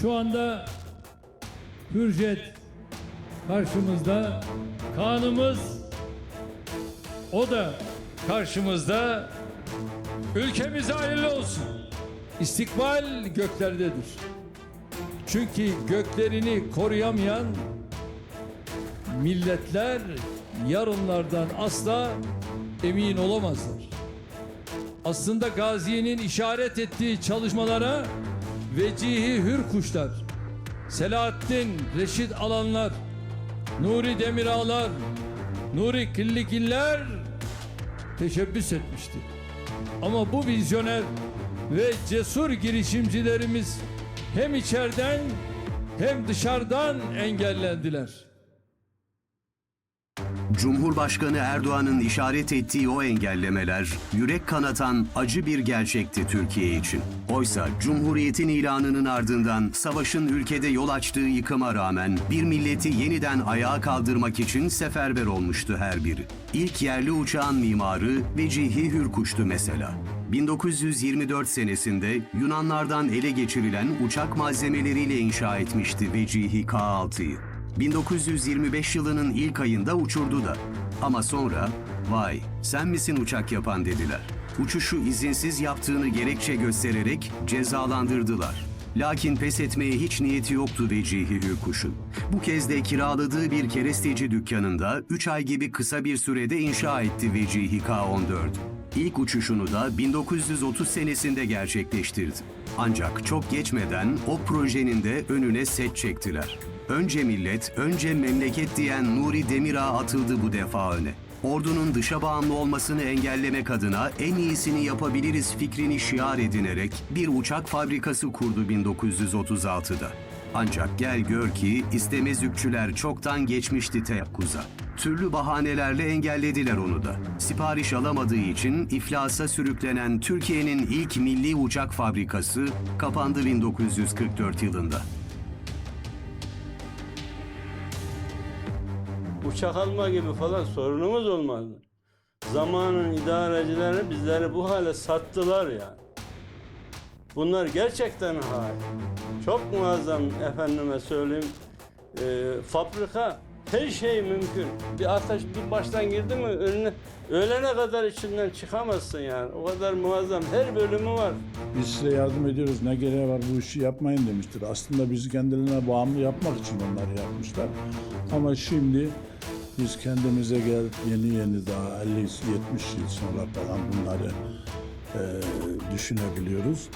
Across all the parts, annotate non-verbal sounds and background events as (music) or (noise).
Şu anda Hürjet karşımızda, kanımız o da karşımızda. Ülkemize hayırlı olsun. İstikbal göklerdedir. Çünkü göklerini koruyamayan milletler yarınlardan asla emin olamazlar. Aslında Gazi'nin işaret ettiği çalışmalara vecihi hür kuşlar, Selahattin Reşit Alanlar, Nuri Demirağlar, Nuri Killigiller teşebbüs etmişti. Ama bu vizyoner ve cesur girişimcilerimiz hem içeriden hem dışarıdan engellendiler. Cumhurbaşkanı Erdoğan'ın işaret ettiği o engellemeler yürek kanatan acı bir gerçekti Türkiye için. Oysa Cumhuriyet'in ilanının ardından savaşın ülkede yol açtığı yıkıma rağmen bir milleti yeniden ayağa kaldırmak için seferber olmuştu her biri. İlk yerli uçağın mimarı Vecihi Hürkuş'tu mesela. 1924 senesinde Yunanlardan ele geçirilen uçak malzemeleriyle inşa etmişti Vecihi K-6'yı. 1925 yılının ilk ayında uçurdu da. Ama sonra vay sen misin uçak yapan dediler. Uçuşu izinsiz yaptığını gerekçe göstererek cezalandırdılar. Lakin pes etmeye hiç niyeti yoktu Vecihi Hürkuş'un. Bu kez de kiraladığı bir keresteci dükkanında 3 ay gibi kısa bir sürede inşa etti Vecihi K-14. İlk uçuşunu da 1930 senesinde gerçekleştirdi. Ancak çok geçmeden o projenin de önüne set çektiler. Önce millet, önce memleket diyen Nuri Demirağ atıldı bu defa öne. Ordunun dışa bağımlı olmasını engellemek adına en iyisini yapabiliriz fikrini şiar edinerek bir uçak fabrikası kurdu 1936'da. Ancak gel gör ki istemezükçüler çoktan geçmişti teyakkuza. Türlü bahanelerle engellediler onu da. Sipariş alamadığı için iflasa sürüklenen Türkiye'nin ilk milli uçak fabrikası kapandı 1944 yılında. Uçak alma gibi falan sorunumuz olmazdı. Zamanın idarecileri bizleri bu hale sattılar yani. Bunlar gerçekten hal. Çok muazzam efendime söyleyeyim. Ee, fabrika her şey mümkün. Bir ateş bir baştan girdi mi önüne ölene kadar içinden çıkamazsın yani. O kadar muazzam her bölümü var. Biz size yardım ediyoruz ne gereği var bu işi yapmayın demiştir. Aslında bizi kendilerine bağımlı yapmak için onları yapmışlar. Ama şimdi biz kendimize gelip yeni yeni daha 50 70 yıl sonra falan bunları eee, düşünebiliyoruz.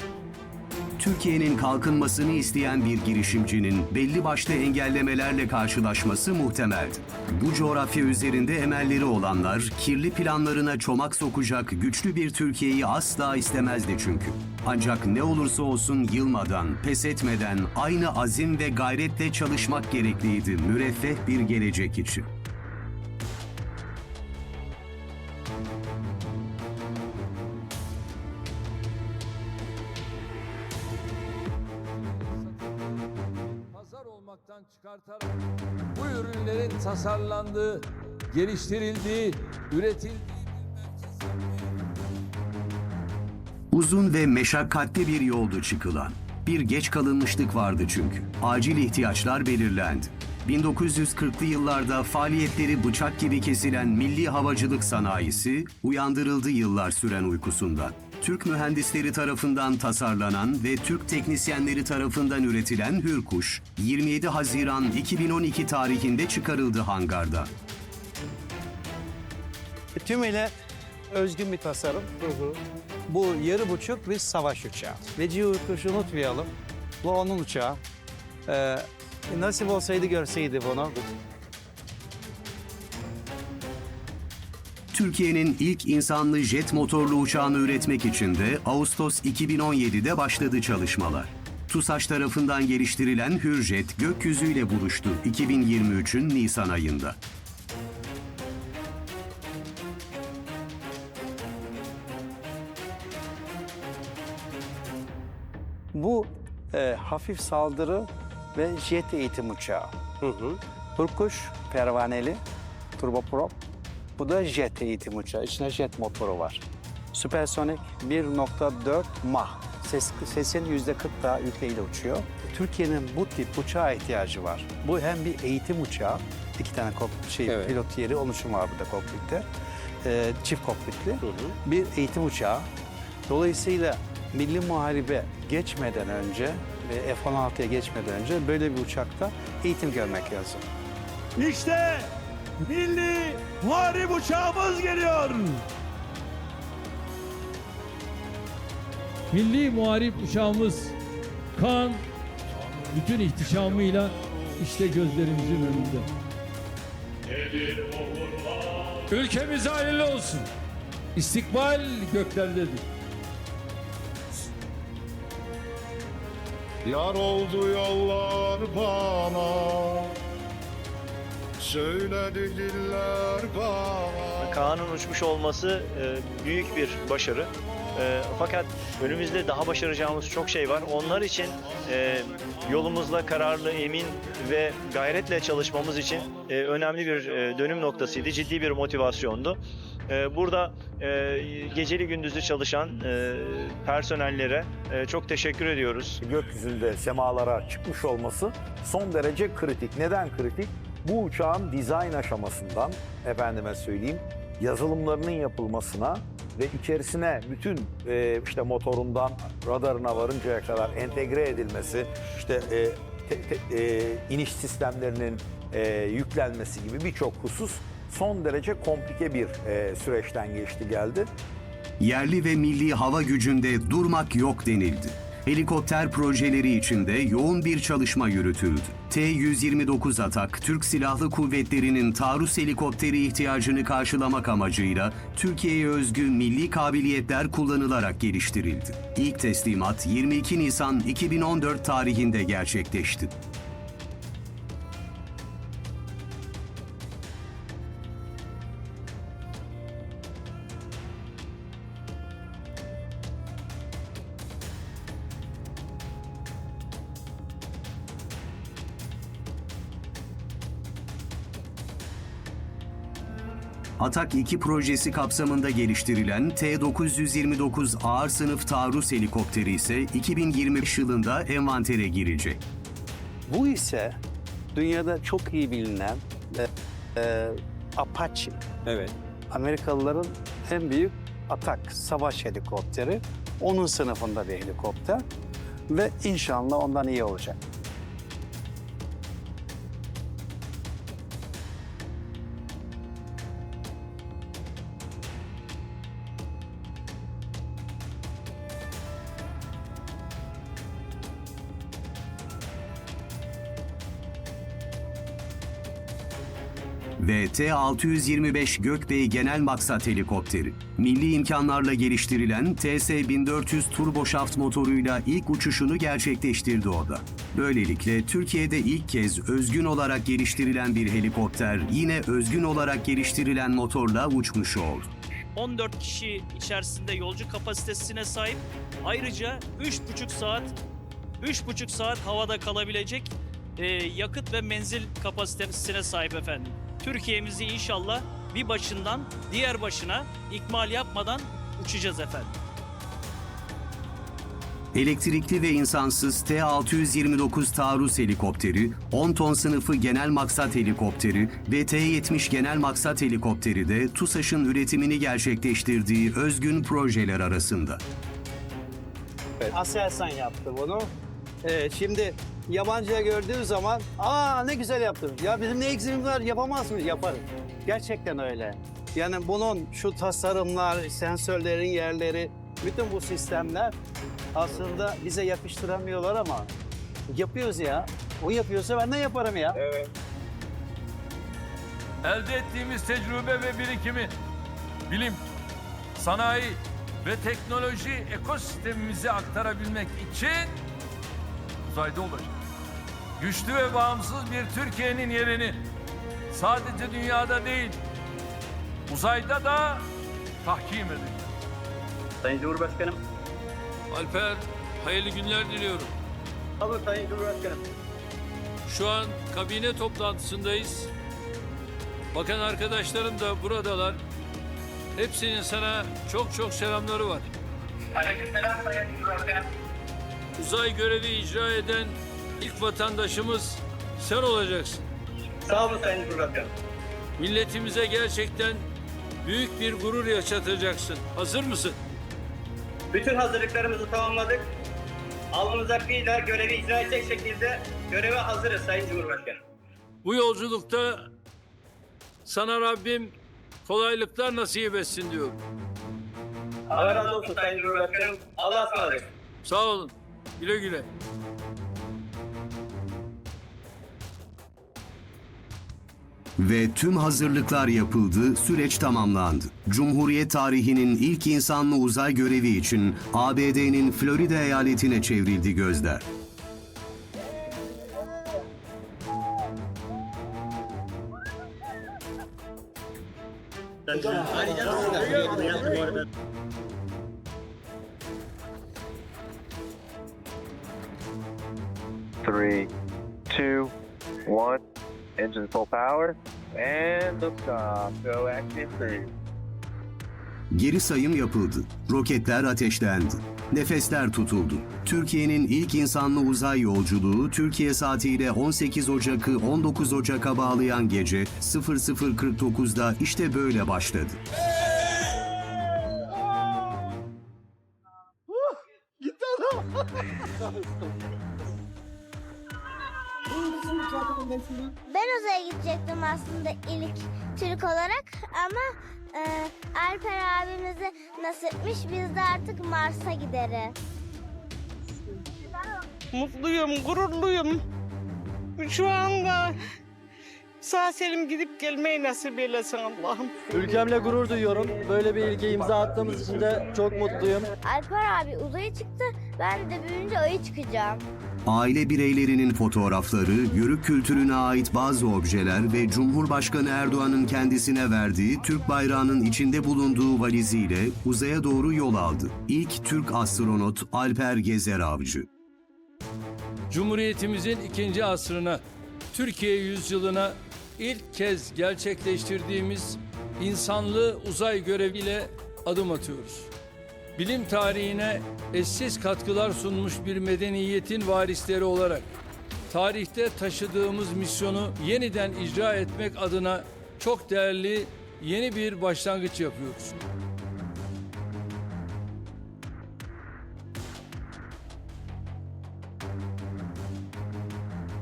Türkiye'nin kalkınmasını isteyen bir girişimcinin belli başlı engellemelerle karşılaşması muhtemeldi. Bu coğrafya üzerinde emelleri olanlar kirli planlarına çomak sokacak güçlü bir Türkiye'yi asla istemezdi çünkü. Ancak ne olursa olsun yılmadan, pes etmeden aynı azim ve gayretle çalışmak gerekliydi müreffeh bir gelecek için. Tasarlandığı, geliştirildiği, üretildiği Uzun ve meşakkatli bir yoldu çıkılan. Bir geç kalınmışlık vardı çünkü. Acil ihtiyaçlar belirlendi. 1940'lı yıllarda faaliyetleri bıçak gibi kesilen milli havacılık sanayisi uyandırıldı yıllar süren uykusundan. Türk mühendisleri tarafından tasarlanan ve Türk teknisyenleri tarafından üretilen Hürkuş, 27 Haziran 2012 tarihinde çıkarıldı hangarda. Tümüyle özgün bir tasarım. Bu yarı buçuk bir savaş uçağı. Veci Uykuş'u unutmayalım. Bu onun uçağı. Ee, nasip olsaydı görseydi bunu. Türkiye'nin ilk insanlı jet motorlu uçağını üretmek için de Ağustos 2017'de başladı çalışmalar. TUSAŞ tarafından geliştirilen Hürjet gökyüzüyle buluştu 2023'ün Nisan ayında. Bu e, hafif saldırı ve jet eğitim uçağı. Turkuş pervaneli, turboprop. Bu da jet eğitim uçağı. İçinde jet motoru var. Süpersonik 1.4 Mach. Ses, sesin yüzde 40 daha yükleyle uçuyor. Türkiye'nin bu tip uçağa ihtiyacı var. Bu hem bir eğitim uçağı, iki tane kok, şey, Evet. pilot yeri, için var burada kokpitte. Ee, çift kokpitli. Bir eğitim uçağı. Dolayısıyla milli muharibe geçmeden önce ve F-16'ya geçmeden önce böyle bir uçakta eğitim görmek lazım. İşte milli muharip uçağımız geliyor. Milli Muharip uçağımız Kaan bütün ihtişamıyla işte gözlerimizin önünde. Ülkemize hayırlı olsun. İstikbal göklerdedir. Yar oldu yollar bana Söyledi diller bana Kaan'ın uçmuş olması e, büyük bir başarı. E, fakat önümüzde daha başaracağımız çok şey var. Onlar için e, yolumuzla kararlı, emin ve gayretle çalışmamız için e, önemli bir e, dönüm noktasıydı. Ciddi bir motivasyondu. E, burada e, geceli gündüzlü çalışan e, personellere e, çok teşekkür ediyoruz. gökyüzünde semalara çıkmış olması son derece kritik. Neden kritik? Bu uçağın dizayn aşamasından efendime söyleyeyim yazılımlarının yapılmasına ve içerisine bütün e, işte motorundan radarına varıncaya kadar entegre edilmesi, işte e, te- te- e, iniş sistemlerinin e, yüklenmesi gibi birçok husus son derece komplike bir e, süreçten geçti geldi. Yerli ve milli hava gücünde durmak yok denildi. Helikopter projeleri içinde yoğun bir çalışma yürütüldü. T-129 Atak, Türk Silahlı Kuvvetleri'nin taarruz helikopteri ihtiyacını karşılamak amacıyla Türkiye'ye özgü milli kabiliyetler kullanılarak geliştirildi. İlk teslimat 22 Nisan 2014 tarihinde gerçekleşti. Atak 2 projesi kapsamında geliştirilen T-929 ağır sınıf taarruz helikopteri ise 2025 yılında envantere girecek. Bu ise dünyada çok iyi bilinen e, e, Apache. Evet. Amerikalıların en büyük atak savaş helikopteri. Onun sınıfında bir helikopter ve inşallah ondan iyi olacak. Ve T-625 Gökbey Genel Maksat Helikopteri. Milli imkanlarla geliştirilen TS-1400 turboşaft motoruyla ilk uçuşunu gerçekleştirdi o da. Böylelikle Türkiye'de ilk kez özgün olarak geliştirilen bir helikopter yine özgün olarak geliştirilen motorla uçmuş oldu. 14 kişi içerisinde yolcu kapasitesine sahip. Ayrıca 3,5 saat 3,5 saat havada kalabilecek e, yakıt ve menzil kapasitesine sahip efendim. Türkiye'mizi inşallah bir başından diğer başına ikmal yapmadan uçacağız efendim. Elektrikli ve insansız T-629 taarruz helikopteri, 10 ton sınıfı genel maksat helikopteri ve T-70 genel maksat helikopteri de TUSAŞ'ın üretimini gerçekleştirdiği özgün projeler arasında. Aselsan yaptı bunu. Evet, şimdi yabancıya gördüğün zaman aa ne güzel yaptın. Ya bizim ne eksiğimiz var yapamaz mıyız? Yaparız. Gerçekten öyle. Yani bunun şu tasarımlar, sensörlerin yerleri, bütün bu sistemler aslında bize yakıştıramıyorlar ama yapıyoruz ya. O yapıyorsa ben de yaparım ya. Elde ettiğimiz tecrübe ve birikimi, bilim, sanayi ve teknoloji ekosistemimize aktarabilmek için uzayda olacak. Güçlü ve bağımsız bir Türkiye'nin yerini sadece dünyada değil, uzayda da tahkim edecek. Sayın Cumhurbaşkanım. Alper, hayırlı günler diliyorum. Alın Sayın Cumhurbaşkanım. Şu an kabine toplantısındayız. Bakan arkadaşlarım da buradalar. Hepsinin sana çok çok selamları var. Uzay görevi icra eden ilk vatandaşımız sen olacaksın. Sağ olun Sayın Cumhurbaşkanım. Milletimize gerçekten büyük bir gurur yaşatacaksın. Hazır mısın? Bütün hazırlıklarımızı tamamladık. Alnımız hakkıyla görevi icra edecek şekilde göreve hazırız Sayın Cumhurbaşkanım. Bu yolculukta sana Rabbim kolaylıklar nasip etsin diyorum. Allah razı olsun Sayın Cumhurbaşkanım. Allah'a ısmarladık. Sağ olun. Güle güle. Ve tüm hazırlıklar yapıldı, süreç tamamlandı. Cumhuriyet tarihinin ilk insanlı uzay görevi için ABD'nin Florida eyaletine çevrildi gözler. Three, two, one. Engine full power. And liftoff. Go active three. Geri sayım yapıldı. Roketler ateşlendi. Nefesler tutuldu. Türkiye'nin ilk insanlı uzay yolculuğu Türkiye saatiyle 18 Ocak'ı 19 Ocak'a bağlayan gece 00.49'da işte böyle başladı. Ben gidecektim aslında ilk Türk olarak ama e, Alper abimize nasipmiş biz de artık Mars'a gideriz. Mutluyum, gururluyum. Şu anda sağ selim gidip gelmeyi nasip eylesin Allah'ım. Ülkemle gurur duyuyorum. Böyle bir ilke imza attığımız için de çok mutluyum. Alper abi uzaya çıktı ben de büyüyünce Ay'a çıkacağım. Aile bireylerinin fotoğrafları, yörük kültürüne ait bazı objeler ve Cumhurbaşkanı Erdoğan'ın kendisine verdiği Türk bayrağının içinde bulunduğu valiziyle uzaya doğru yol aldı. İlk Türk astronot Alper Gezer Avcı. Cumhuriyetimizin ikinci asrına, Türkiye yüzyılına ilk kez gerçekleştirdiğimiz insanlı uzay göreviyle adım atıyoruz. Bilim tarihine eşsiz katkılar sunmuş bir medeniyetin varisleri olarak tarihte taşıdığımız misyonu yeniden icra etmek adına çok değerli yeni bir başlangıç yapıyoruz.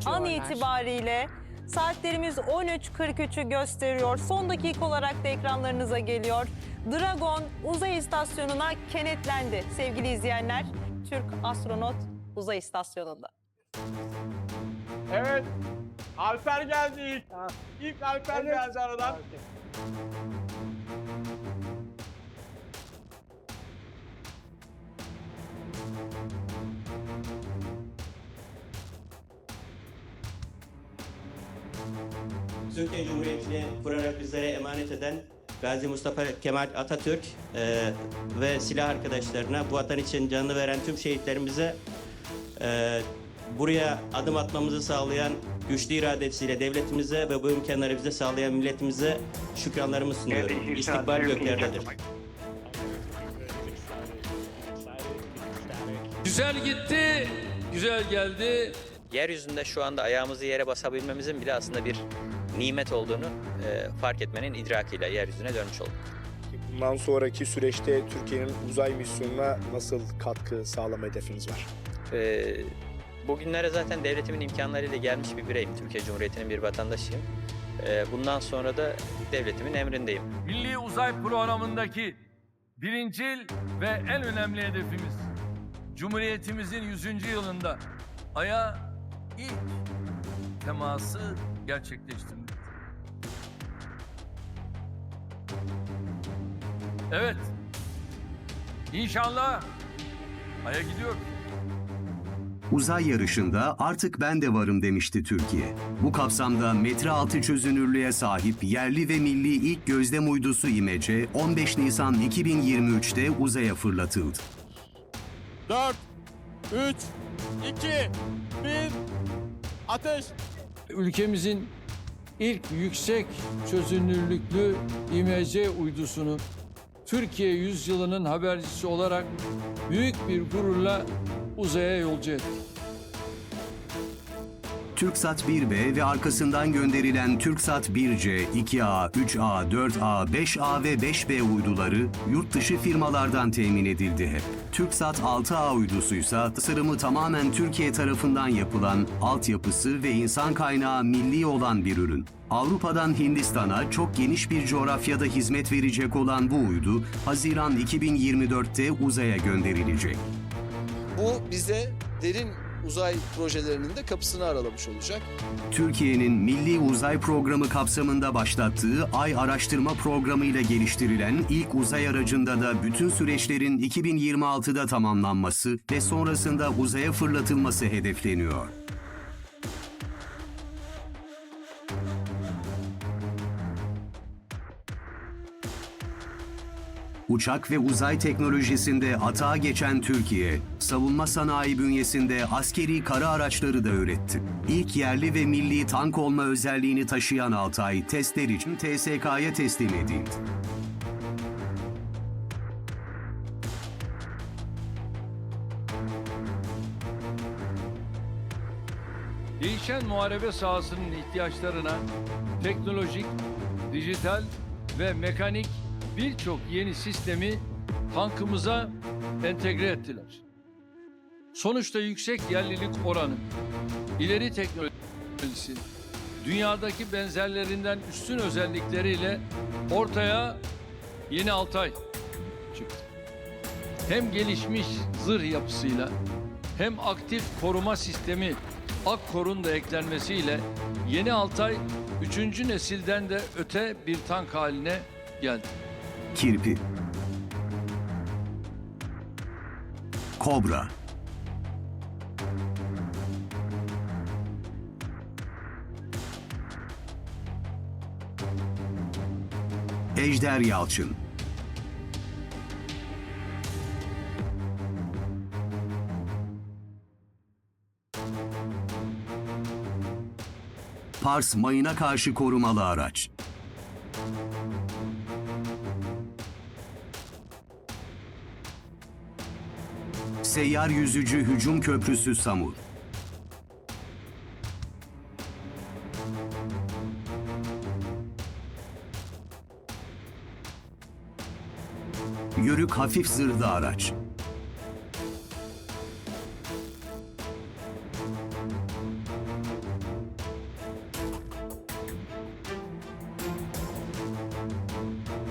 An itibariyle saatlerimiz 13.43'ü gösteriyor. Son dakika olarak da ekranlarınıza geliyor. Dragon uzay istasyonuna kenetlendi sevgili izleyenler. Türk astronot uzay istasyonunda. Evet. Alper geldi ilk. İlk Alper geldi aradan. Türkiye Cumhuriyeti'ni kurarak bizlere emanet eden Gazi Mustafa Kemal Atatürk e, ve silah arkadaşlarına, bu vatan için canını veren tüm şehitlerimize e, buraya adım atmamızı sağlayan güçlü iradesiyle devletimize ve bu imkanları bize sağlayan milletimize şükranlarımı sunuyorum. İstikbal göklerdedir. Güzel gitti, güzel geldi. Yeryüzünde şu anda ayağımızı yere basabilmemizin bile aslında bir nimet olduğunu e, fark etmenin idrakıyla yeryüzüne dönmüş olduk. Bundan sonraki süreçte Türkiye'nin uzay misyonuna nasıl katkı sağlama hedefiniz var? Ee, bugünlere zaten devletimin imkanlarıyla gelmiş bir bireyim. Türkiye Cumhuriyeti'nin bir vatandaşıyım. Ee, bundan sonra da devletimin emrindeyim. Milli Uzay Programı'ndaki birincil ve en önemli hedefimiz Cumhuriyetimizin 100. yılında Ay'a ilk teması gerçekleştirmek. Evet. İnşallah Ay'a gidiyoruz. Uzay yarışında artık ben de varım demişti Türkiye. Bu kapsamda metre altı çözünürlüğe sahip yerli ve milli ilk gözlem uydusu İmece 15 Nisan 2023'te uzaya fırlatıldı. 4, 3, 2, 1, ateş. Ülkemizin ilk yüksek çözünürlüklü IMC uydusunu Türkiye yüzyılının habercisi olarak büyük bir gururla uzaya yolcu ettik. TürkSat 1B ve arkasından gönderilen TürkSat 1C, 2A, 3A, 4A, 5A ve 5B uyduları yurt dışı firmalardan temin edildi hep. TürkSat 6A uydusuysa tasarımı tamamen Türkiye tarafından yapılan, altyapısı ve insan kaynağı milli olan bir ürün. Avrupa'dan Hindistan'a çok geniş bir coğrafyada hizmet verecek olan bu uydu, Haziran 2024'te uzaya gönderilecek. Bu bize derin uzay projelerinin de kapısını aralamış olacak. Türkiye'nin Milli Uzay Programı kapsamında başlattığı Ay Araştırma Programı ile geliştirilen ilk uzay aracında da bütün süreçlerin 2026'da tamamlanması ve sonrasında uzaya fırlatılması hedefleniyor. Uçak ve uzay teknolojisinde atağa geçen Türkiye, savunma sanayi bünyesinde askeri kara araçları da üretti. İlk yerli ve milli tank olma özelliğini taşıyan Altay, testler için TSK'ya teslim edildi. Değişen muharebe sahasının ihtiyaçlarına teknolojik, dijital ve mekanik birçok yeni sistemi tankımıza entegre ettiler. Sonuçta yüksek yerlilik oranı, ileri teknolojisi, dünyadaki benzerlerinden üstün özellikleriyle ortaya yeni Altay çıktı. Hem gelişmiş zırh yapısıyla hem aktif koruma sistemi Akkor'un da eklenmesiyle yeni Altay 3. nesilden de öte bir tank haline geldi. Kirpi. Kobra. Ejder Yalçın. Pars mayına karşı korumalı araç. Seyyar yüzücü hücum köprüsü Samur. Yörük hafif zırhlı araç.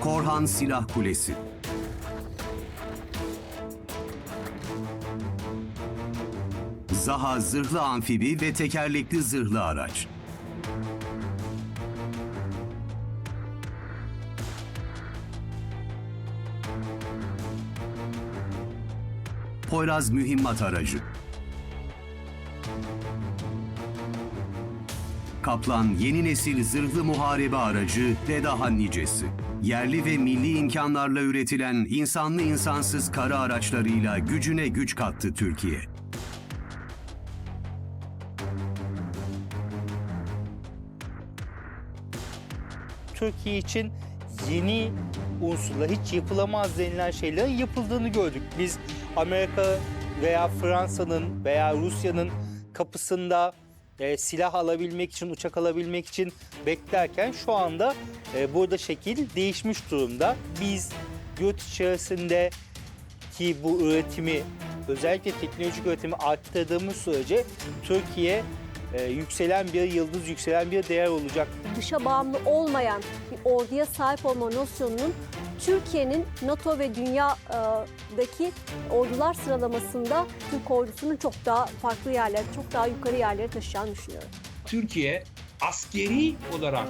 Korhan Silah Kulesi. Zaha zırhlı amfibi ve tekerlekli zırhlı araç. Poyraz mühimmat aracı. Kaplan yeni nesil zırhlı muharebe aracı ve daha nicesi. Yerli ve milli imkanlarla üretilen insanlı insansız kara araçlarıyla gücüne güç kattı Türkiye. Türkiye için yeni unsurlar, hiç yapılamaz denilen şeylerin yapıldığını gördük. Biz Amerika veya Fransa'nın veya Rusya'nın kapısında e, silah alabilmek için, uçak alabilmek için beklerken şu anda e, burada şekil değişmiş durumda. Biz yurt içerisinde ki bu üretimi özellikle teknolojik üretimi arttırdığımız sürece Türkiye e, yükselen bir yıldız, yükselen bir değer olacak. dışa bağımlı olmayan bir orduya sahip olma nosyonunun Türkiye'nin NATO ve dünyadaki ordular sıralamasında Türk ordusunun çok daha farklı yerlere, çok daha yukarı yerlere taşıyacağını düşünüyorum. Türkiye askeri olarak,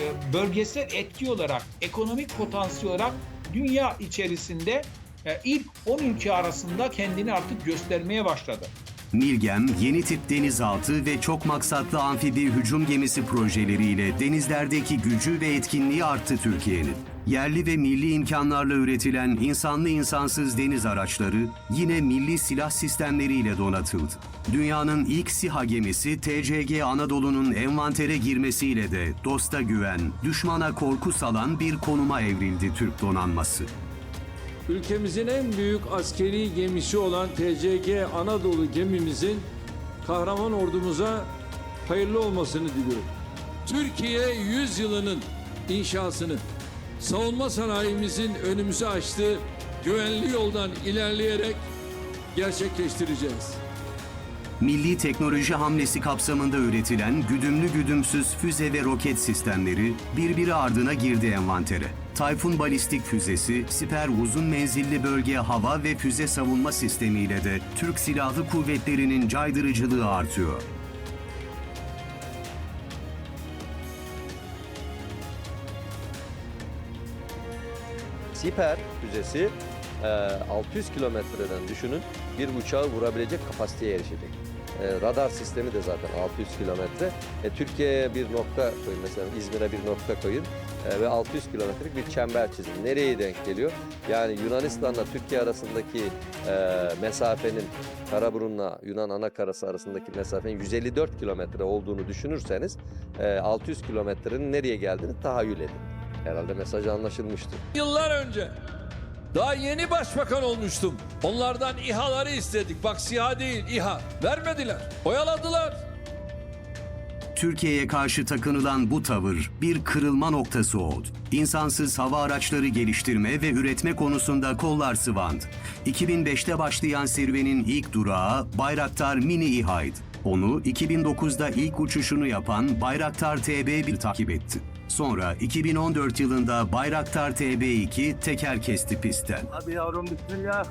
e, bölgesel etki olarak, ekonomik potansiyel olarak dünya içerisinde e, ilk 10 ülke arasında kendini artık göstermeye başladı. Milgem, yeni tip denizaltı ve çok maksatlı amfibi hücum gemisi projeleriyle denizlerdeki gücü ve etkinliği arttı Türkiye'nin. Yerli ve milli imkanlarla üretilen insanlı insansız deniz araçları yine milli silah sistemleriyle donatıldı. Dünyanın ilk SİHA gemisi TCG Anadolu'nun envantere girmesiyle de dosta güven, düşmana korku salan bir konuma evrildi Türk donanması. Ülkemizin en büyük askeri gemisi olan TCG Anadolu gemimizin kahraman ordumuza hayırlı olmasını diliyorum. Türkiye 100 yılının inşasını savunma sanayimizin önümüze açtığı güvenli yoldan ilerleyerek gerçekleştireceğiz. Milli teknoloji hamlesi kapsamında üretilen güdümlü güdümsüz füze ve roket sistemleri birbiri ardına girdi envantere. Tayfun balistik füzesi, Siper uzun menzilli bölge hava ve füze savunma sistemiyle de Türk Silahlı Kuvvetleri'nin caydırıcılığı artıyor. Siper füzesi e, 600 kilometreden düşünün bir uçağı vurabilecek kapasiteye erişecek. E, Radar sistemi de zaten 600 kilometre. E, Türkiye'ye bir nokta koyun mesela İzmir'e bir nokta koyun e, ve 600 kilometrelik bir çember çizin. Nereye denk geliyor? Yani Yunanistan'la Türkiye arasındaki e, mesafenin Karaburun'la Yunan ana karası arasındaki mesafenin 154 kilometre olduğunu düşünürseniz e, 600 kilometrenin nereye geldiğini tahayyül edin. Herhalde mesaj anlaşılmıştır. Yıllar önce daha yeni başbakan olmuştum. Onlardan İHA'ları istedik. Bak SİHA değil İHA. Vermediler. Oyaladılar. Türkiye'ye karşı takınılan bu tavır bir kırılma noktası oldu. İnsansız hava araçları geliştirme ve üretme konusunda kollar sıvandı. 2005'te başlayan serüvenin ilk durağı Bayraktar Mini İHA'ydı. Onu 2009'da ilk uçuşunu yapan Bayraktar TB1 takip etti. Sonra 2014 yılında Bayraktar TB2 teker kesti pistten. Hadi yavrum bismillah.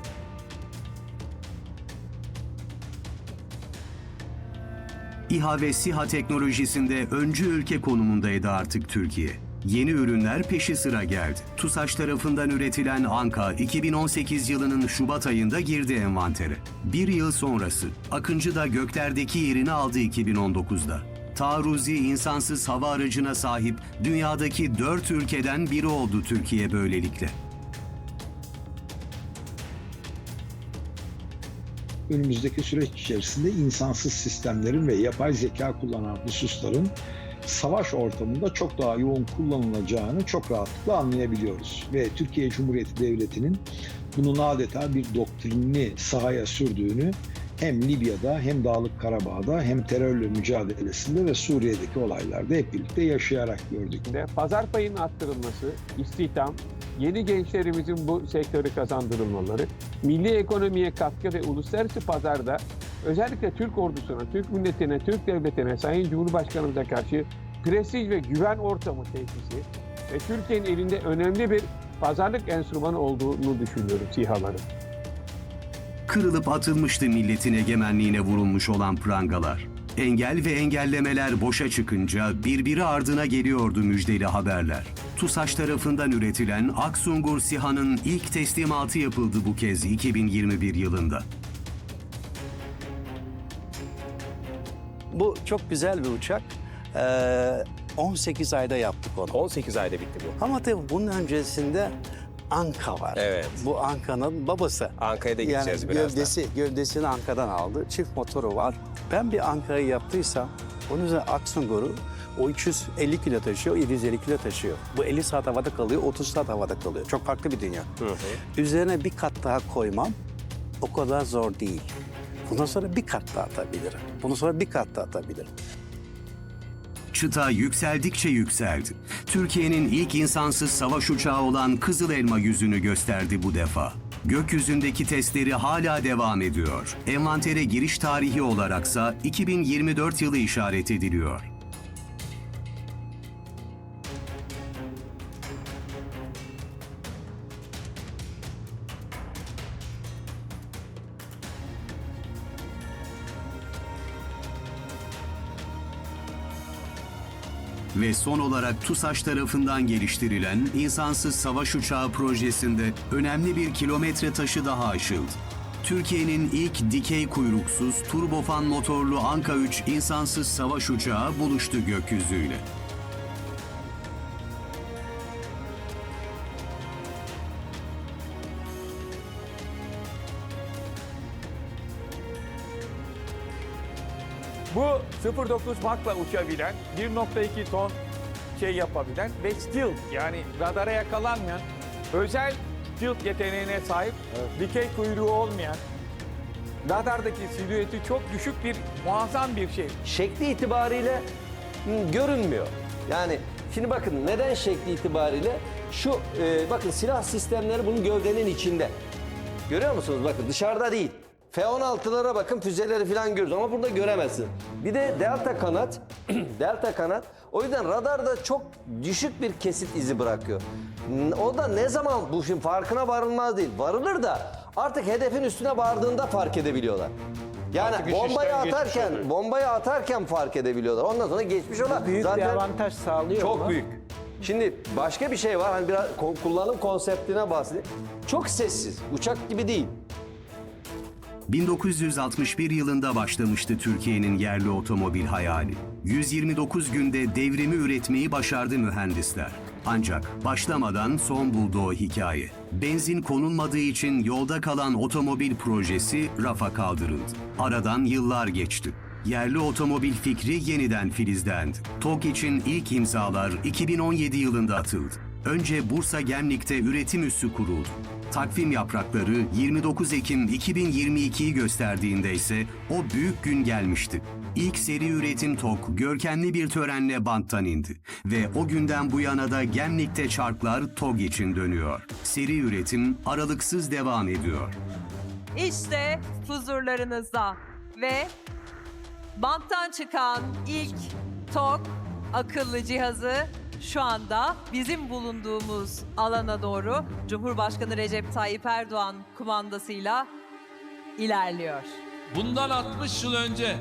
İHA ve SİHA teknolojisinde öncü ülke konumundaydı artık Türkiye. Yeni ürünler peşi sıra geldi. TUSAŞ tarafından üretilen Anka 2018 yılının Şubat ayında girdi envantere. Bir yıl sonrası Akıncı da göklerdeki yerini aldı 2019'da. Taarruzi insansız hava aracına sahip dünyadaki dört ülkeden biri oldu Türkiye böylelikle. önümüzdeki süreç içerisinde insansız sistemlerin ve yapay zeka kullanan hususların savaş ortamında çok daha yoğun kullanılacağını çok rahatlıkla anlayabiliyoruz. Ve Türkiye Cumhuriyeti Devleti'nin bunun adeta bir doktrinini sahaya sürdüğünü hem Libya'da hem Dağlık Karabağ'da hem terörle mücadelesinde ve Suriye'deki olaylarda hep birlikte yaşayarak gördük. Pazar payının arttırılması, istihdam, yeni gençlerimizin bu sektörü kazandırılmaları, milli ekonomiye katkı ve uluslararası pazarda özellikle Türk ordusuna, Türk milletine, Türk devletine, Sayın Cumhurbaşkanımıza karşı prestij ve güven ortamı tesisi ve Türkiye'nin elinde önemli bir pazarlık enstrümanı olduğunu düşünüyorum SİHA'ların. Kırılıp atılmıştı milletin egemenliğine vurulmuş olan prangalar. Engel ve engellemeler boşa çıkınca birbiri ardına geliyordu müjdeli haberler. TUSAŞ tarafından üretilen Aksungur SİHA'nın ilk teslimatı yapıldı bu kez 2021 yılında. Bu çok güzel bir uçak. Ee, 18 ayda yaptık onu. 18 ayda bitti bu. Ama tabii bunun öncesinde Anka var. Evet. Bu Anka'nın babası. Anka'ya da gideceğiz yani birazdan. gövdesi, gövdesini Anka'dan aldı. Çift motoru var. Ben bir Anka'yı yaptıysam onun üzerine Aksungur'u o 350 kilo taşıyor, 750 kilo taşıyor. Bu 50 saat havada kalıyor, 30 saat havada kalıyor. Çok farklı bir dünya. Üzerine bir kat daha koymam o kadar zor değil. Bundan sonra bir kat daha atabilirim. Bundan sonra bir kat daha atabilirim. Çıta yükseldikçe yükseldi. Türkiye'nin ilk insansız savaş uçağı olan Kızıl Elma yüzünü gösterdi bu defa. Gökyüzündeki testleri hala devam ediyor. Envantere giriş tarihi olaraksa 2024 yılı işaret ediliyor. Ve son olarak TUSAŞ tarafından geliştirilen insansız savaş uçağı projesinde önemli bir kilometre taşı daha aşıldı. Türkiye'nin ilk dikey kuyruksuz turbofan motorlu Anka 3 insansız savaş uçağı buluştu gökyüzüyle. 0.9 Mach'la uçabilen, 1.2 ton şey yapabilen ve still yani radara yakalanmayan özel tilt yeteneğine sahip, dikey kuyruğu olmayan, radardaki silüeti çok düşük bir muazzam bir şey. Şekli itibariyle hı, görünmüyor. Yani şimdi bakın neden şekli itibariyle şu e, bakın silah sistemleri bunun gövdenin içinde. Görüyor musunuz? Bakın dışarıda değil. F-16'lara bakın füzeleri falan görürüz ama burada göremezsin. Bir de delta kanat, (clears throat) delta kanat. O yüzden radarda çok düşük bir kesit izi bırakıyor. O da ne zaman bu şimdi farkına varılmaz değil. Varılır da artık hedefin üstüne vardığında fark edebiliyorlar. Yani Artık bombayı atarken, bombayı atarken fark edebiliyorlar. Ondan sonra geçmiş olan büyük bir zaten avantaj sağlıyor Çok mu? büyük. Şimdi başka bir şey var. Hani biraz kullanım konseptine bahsedeyim. Çok sessiz. Uçak gibi değil. 1961 yılında başlamıştı Türkiye'nin yerli otomobil hayali. 129 günde devrimi üretmeyi başardı mühendisler. Ancak başlamadan son buldu o hikaye. Benzin konulmadığı için yolda kalan otomobil projesi rafa kaldırıldı. Aradan yıllar geçti. Yerli otomobil fikri yeniden filizlendi. TOG için ilk imzalar 2017 yılında atıldı. Önce Bursa Gemlik'te üretim üssü kuruldu. Takvim yaprakları 29 Ekim 2022'yi gösterdiğinde ise o büyük gün gelmişti. İlk seri üretim TOG görkemli bir törenle banttan indi. Ve o günden bu yana da Gemlik'te çarklar TOG için dönüyor. Seri üretim aralıksız devam ediyor. İşte huzurlarınızda ve banttan çıkan ilk TOK akıllı cihazı şu anda bizim bulunduğumuz alana doğru Cumhurbaşkanı Recep Tayyip Erdoğan kumandasıyla ilerliyor. Bundan 60 yıl önce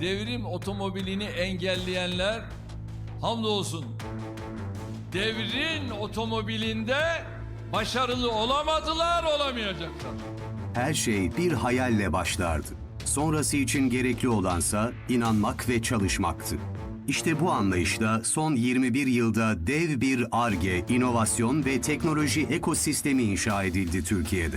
devrim otomobilini engelleyenler hamdolsun devrin otomobilinde başarılı olamadılar olamayacaklar. Her şey bir hayalle başlardı. Sonrası için gerekli olansa inanmak ve çalışmaktı. İşte bu anlayışla son 21 yılda dev bir ARGE, inovasyon ve teknoloji ekosistemi inşa edildi Türkiye'de.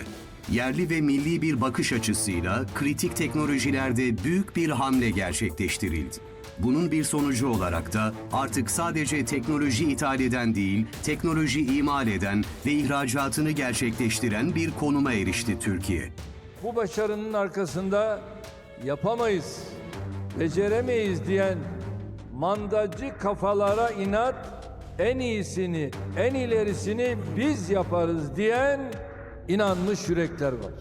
Yerli ve milli bir bakış açısıyla kritik teknolojilerde büyük bir hamle gerçekleştirildi. Bunun bir sonucu olarak da artık sadece teknoloji ithal eden değil, teknoloji imal eden ve ihracatını gerçekleştiren bir konuma erişti Türkiye. Bu başarının arkasında yapamayız, beceremeyiz diyen mandacı kafalara inat, en iyisini, en ilerisini biz yaparız diyen inanmış yürekler var.